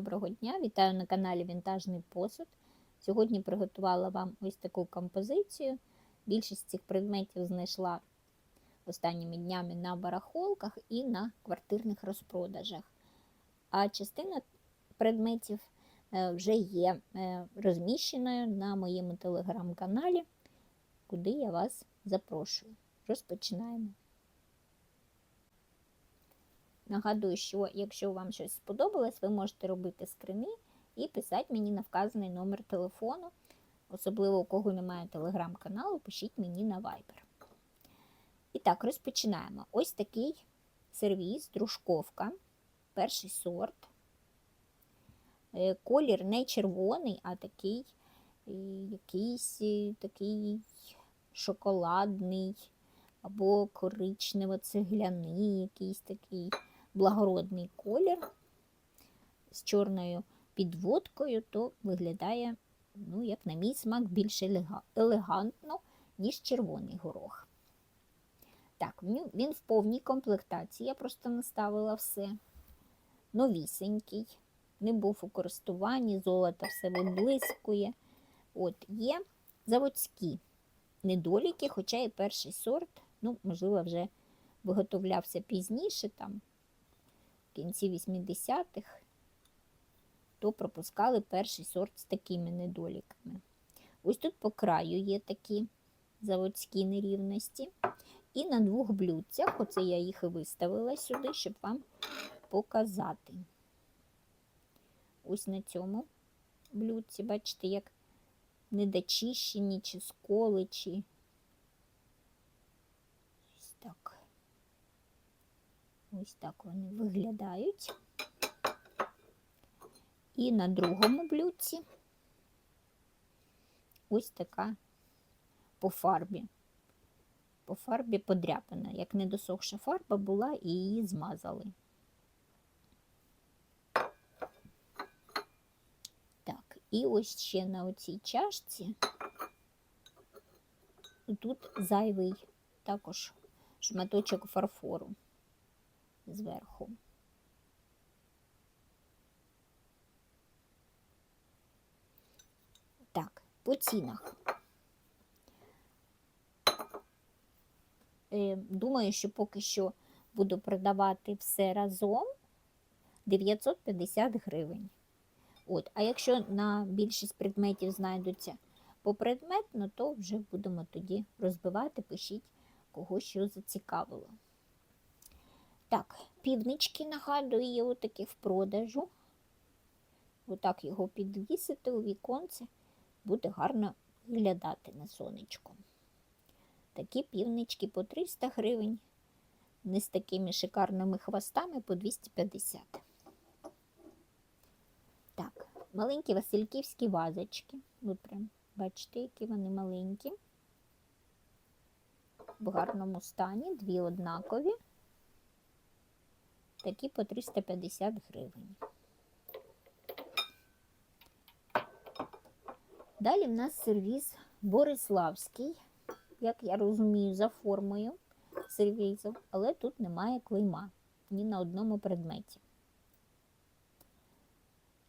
Доброго дня! Вітаю на каналі Вінтажний посуд. Сьогодні приготувала вам ось таку композицію. Більшість цих предметів знайшла останніми днями на барахолках і на квартирних розпродажах. А частина предметів е, вже є е, розміщеною на моєму телеграм-каналі, куди я вас запрошую. Розпочинаємо. Нагадую, що якщо вам щось сподобалось, ви можете робити скрини і писати мені на вказаний номер телефону. Особливо, у кого немає телеграм-каналу, пишіть мені на Viber. І так, розпочинаємо. Ось такий сервіс, дружковка, перший сорт. Е, колір не червоний, а такий е, якийсь е, такий шоколадний або коричнево-цегляний, якийсь такий благородний колір з чорною підводкою, то виглядає, ну, як на мій смак, більш елегантно, ніж червоний горох. Так, він в повній комплектації, я просто наставила все. Новісенький, не був у користуванні, золото все виблискує. От, є заводські недоліки, хоча і перший сорт, ну, можливо, вже виготовлявся пізніше, там, в кінці 80-х, то пропускали перший сорт з такими недоліками. Ось тут по краю є такі заводські нерівності. І на двох блюдцях, оце я їх і виставила сюди, щоб вам показати. Ось на цьому блюдці, бачите, як недочищені, чи сколи, чи ось так. Ось так вони виглядають. І на другому блюдці ось така по фарбі. По фарбі подряпана. Як недосохша фарба була, і її змазали. Так, і ось ще на оцій чашці. Тут зайвий також шматочок фарфору зверху. Так, по цінах. Е, думаю, що поки що буду продавати все разом 950 гривень. От, А якщо на більшість предметів знайдуться попредметно, то вже будемо тоді розбивати, пишіть, кого що зацікавило. Так, півнички, нагадую, є отакі в продажу. Отак його підвісити у віконце, буде гарно виглядати на сонечку. Такі півнички по 300 гривень, не з такими шикарними хвостами по 250. Так, маленькі васильківські вазочки. Ви прям бачите, які вони маленькі. В гарному стані, дві однакові. Такі по 350 гривень. Далі в нас сервіс Бориславський, як я розумію, за формою сервізу, але тут немає клейма ні на одному предметі.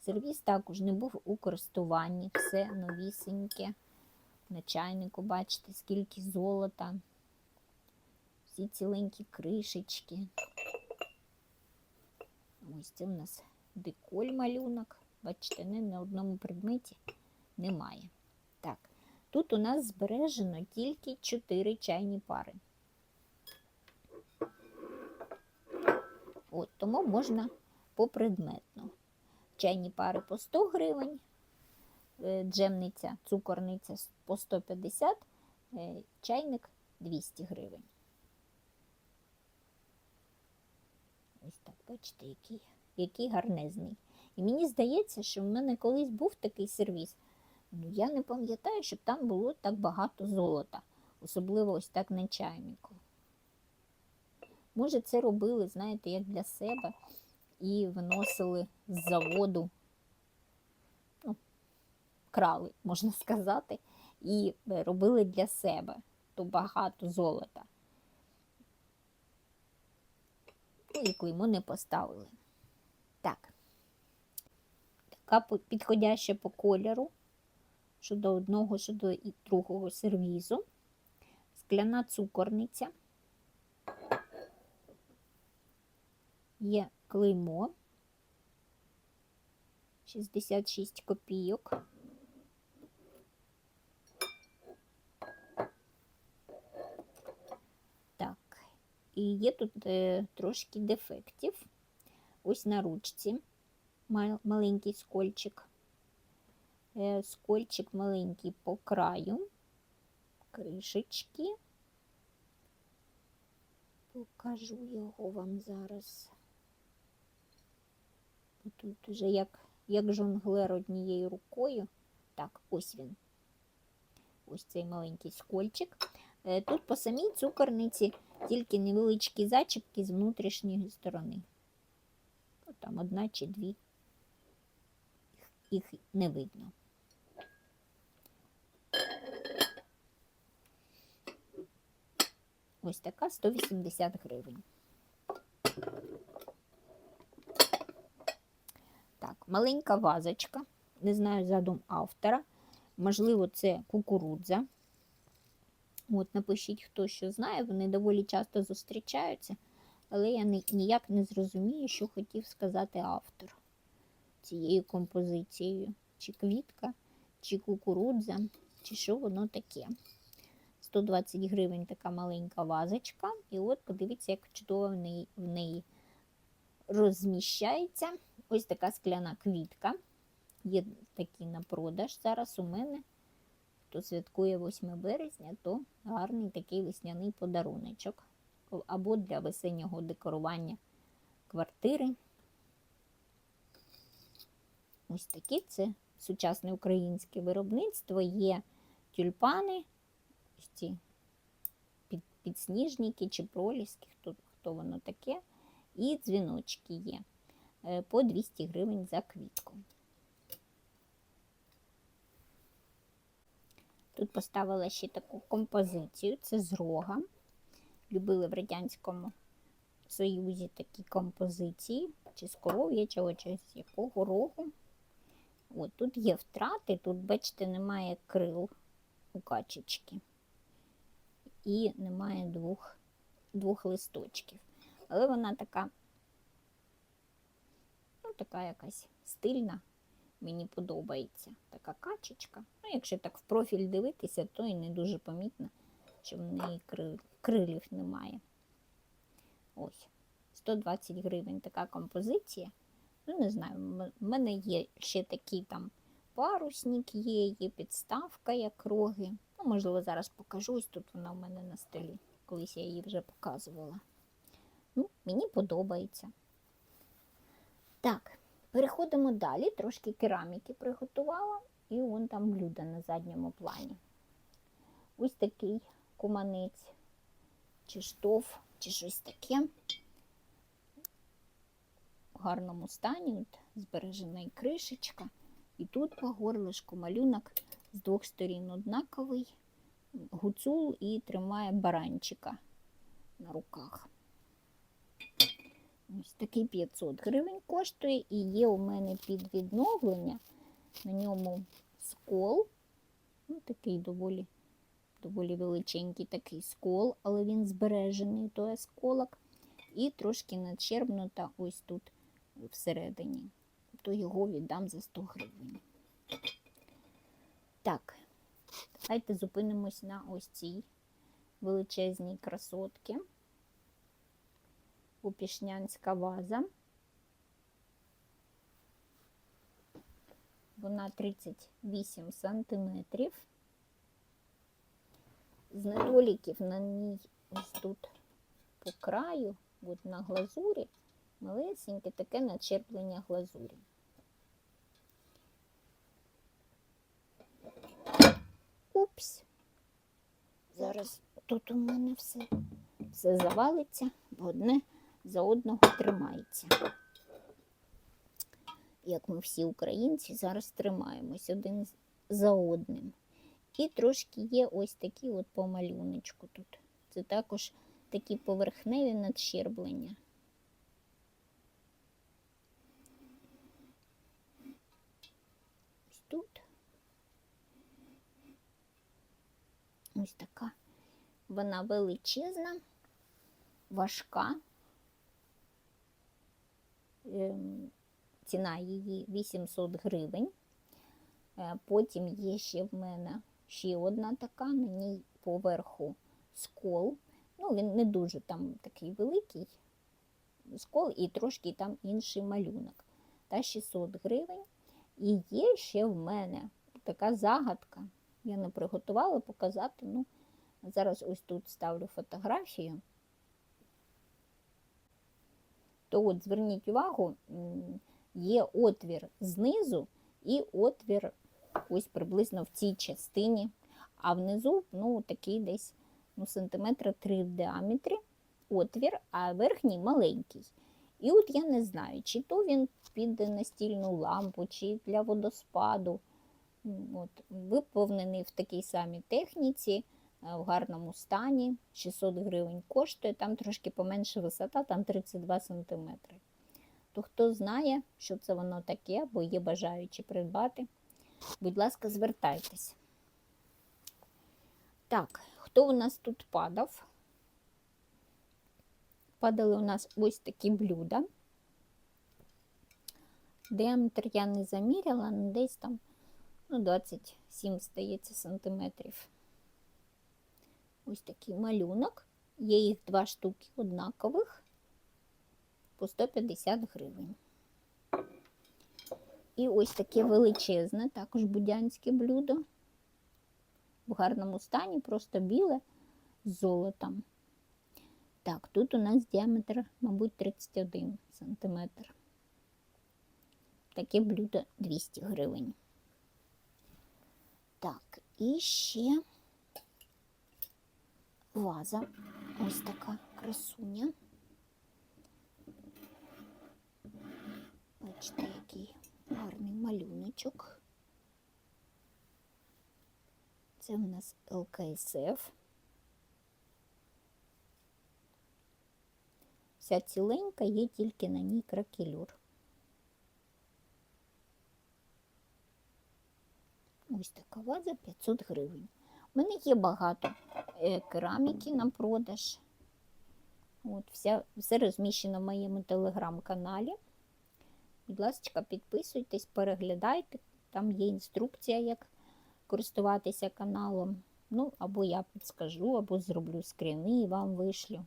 Сервіс також не був у користуванні, все новісеньке. На чайнику, бачите, скільки золота, всі ціленькі кришечки. Ось у нас деколь малюнок. Бачите, не на одному предметі немає. Так, тут у нас збережено тільки 4 чайні пари. От, Тому можна попредметно. Чайні пари по 100 гривень, е, джемниця, цукорниця по 150, е, чайник 200 гривень. Ось так, бачите, який, який гарнезний. І мені здається, що в мене колись був такий сервіс. Ну, я не пам'ятаю, щоб там було так багато золота, особливо ось так на чайнику. Може, це робили, знаєте, як для себе, і виносили з заводу, ну, крали, можна сказати, і е, робили для себе то багато золота. Ну, і клеймо не поставили. Так. по- підходяща по кольору, що до одного, що до другого сервізу. Скляна цукорниця. Є клеймо 66 копійок. Так, і є тут е, трошки дефектів. Ось на ручці мал- маленький скольчик. Е, скольчик маленький по краю, кришечки. Покажу його вам зараз. Тут уже як, як жонглер однією рукою. Так, ось він. Ось цей маленький скольчик. Е, Тут по самій цукорниці тільки невеличкі зачіпки з внутрішньої сторони. Ну, Там одна чи дві. Їх не видно. Ось така 180 гривень. Так, маленька вазочка. Не знаю задум автора. Можливо, це кукурудза. От, напишіть, хто що знає, вони доволі часто зустрічаються, але я ні- ніяк не зрозумію, що хотів сказати автор цією композицією. Чи квітка, чи кукурудза, чи що воно таке. 120 гривень така маленька вазочка. І от подивіться, як чудово в неї, в неї розміщається. Ось така скляна квітка. Є такі на продаж зараз у мене. Хто святкує 8 березня, то гарний такий весняний подаруночок. Або для весеннього декорування квартири. Ось такі це сучасне українське виробництво. Є тюльпани, ось ці під, підсніжники чи проліски, хто, хто воно таке. І дзвіночки є е, по 200 гривень за квітку. Тут поставила ще таку композицію, це з рога. Любили в Радянському Союзі такі композиції, чи з коров'ячого, чи з якого рогу. От, тут є втрати, тут, бачите, немає крил у качечки. І немає двох, двох листочків. Але вона така, ну, така якась стильна. Мені подобається така качечка. Ну, якщо так в профіль дивитися, то і не дуже помітно, що в неї крилів немає. Ось. 120 гривень така композиція. Ну, не знаю, в мене є ще такий там парусник є, є підставка, як роги. Ну, можливо, зараз покажу. Ось тут вона в мене на столі. Колись я її вже показувала. Ну, мені подобається. Так, переходимо далі. Трошки кераміки приготувала. І вон там блюдо на задньому плані. Ось такий куманець, чи штоф, чи щось таке. В гарному стані, от збережена і кришечка. І тут по горлишку малюнок з двох сторін однаковий, гуцул і тримає баранчика на руках. Ось такий 500 гривень коштує і є у мене під відновлення. На ньому скол. Ну, такий доволі, доволі величенький такий скол, але він збережений, той осколок. І трошки начербнута ось тут всередині. То його віддам за 100 гривень. Так, давайте зупинимось на ось цій величезній красотці. Опішнянська ваза. Вона 38 сантиметрів. З недоліків на ній ось тут по краю, от на глазурі, малесеньке таке начерплення глазурі. Упс. Зараз тут у мене все, все завалиться, бо одне за одного тримається. Як ми всі українці, зараз тримаємось один за одним. І трошки є ось такі от помалюночку тут. Це також такі поверхневі надщерблення. Ось тут ось така. Вона величезна, важка. Ем, Ціна її 800 гривень. Е, Потім є ще в мене ще одна така, на ній поверху скол. Ну, він не дуже там такий великий скол і трошки там інший малюнок. Та 600 гривень. І є ще в мене така загадка. Я не приготувала показати. Ну, зараз ось тут ставлю фотографію. То от зверніть увагу, є отвір знизу і отвір ось приблизно в цій частині, а внизу ну, такий десь ну, сантиметра 3 в діаметрі отвір, а верхній маленький. І от я не знаю, чи то він піде настільну лампу, чи для водоспаду. От, виповнений в такій самій техніці, в гарному стані. 600 гривень коштує, там трошки поменше висота, там 32 см. То хто знає, що це воно таке, або є бажаючі придбати, будь ласка, звертайтесь. Так, хто у нас тут падав? Падали у нас ось такі блюда. Діаметр я не заміряла, але десь там ну, 27, здається, сантиметрів. Ось такий малюнок. Є їх два штуки однакових по 150 гривень. І ось таке величезне, також будянське блюдо. В гарному стані, просто біле з золотом. Так, тут у нас діаметр, мабуть, 31 сантиметр. Таке блюдо 200 гривень. Так, і ще ваза. Ось така красуня. Бачите, який гарний малюночок. Це у нас ЛКСФ. Вся ціленька, є тільки на ній кракелюр. Ось така ваза 500 гривень. У мене є багато е, кераміки на продаж. От, вся, все розміщено в моєму телеграм-каналі. Будь ласка, підписуйтесь, переглядайте. Там є інструкція, як користуватися каналом. Ну, або я підскажу, або зроблю скріни і вам вишлю.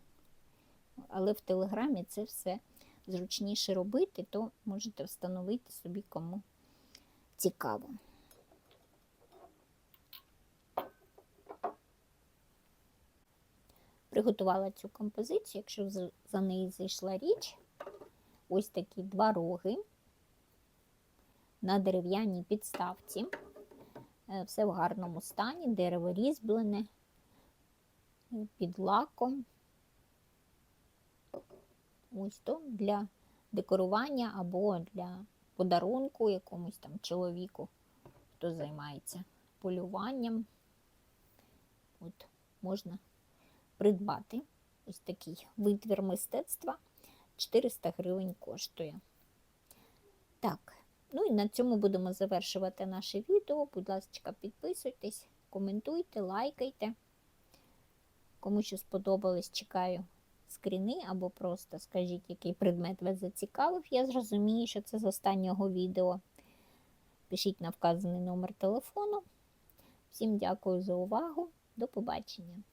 Але в Телеграмі це все зручніше робити, то можете встановити собі кому цікаво. Приготувала цю композицію, якщо за- неї зайшла річ. Ось такі два роги на дерев'яній підставці. Е, Все в гарному стані, дерево різьблене е, під лаком. Ось то для декорування або для подарунку якомусь там чоловіку, хто займається полюванням. От можна придбати ось такий витвір мистецтва. 400 гривень коштує. Так, ну і на цьому будемо завершувати наше відео. Будь ласка, підписуйтесь, коментуйте, лайкайте. Кому що сподобалось, чекаю скріни або просто скажіть, який предмет вас зацікавив. Я зрозумію, що це з останнього відео. Пишіть на вказаний номер телефону. Всім дякую за увагу. До побачення!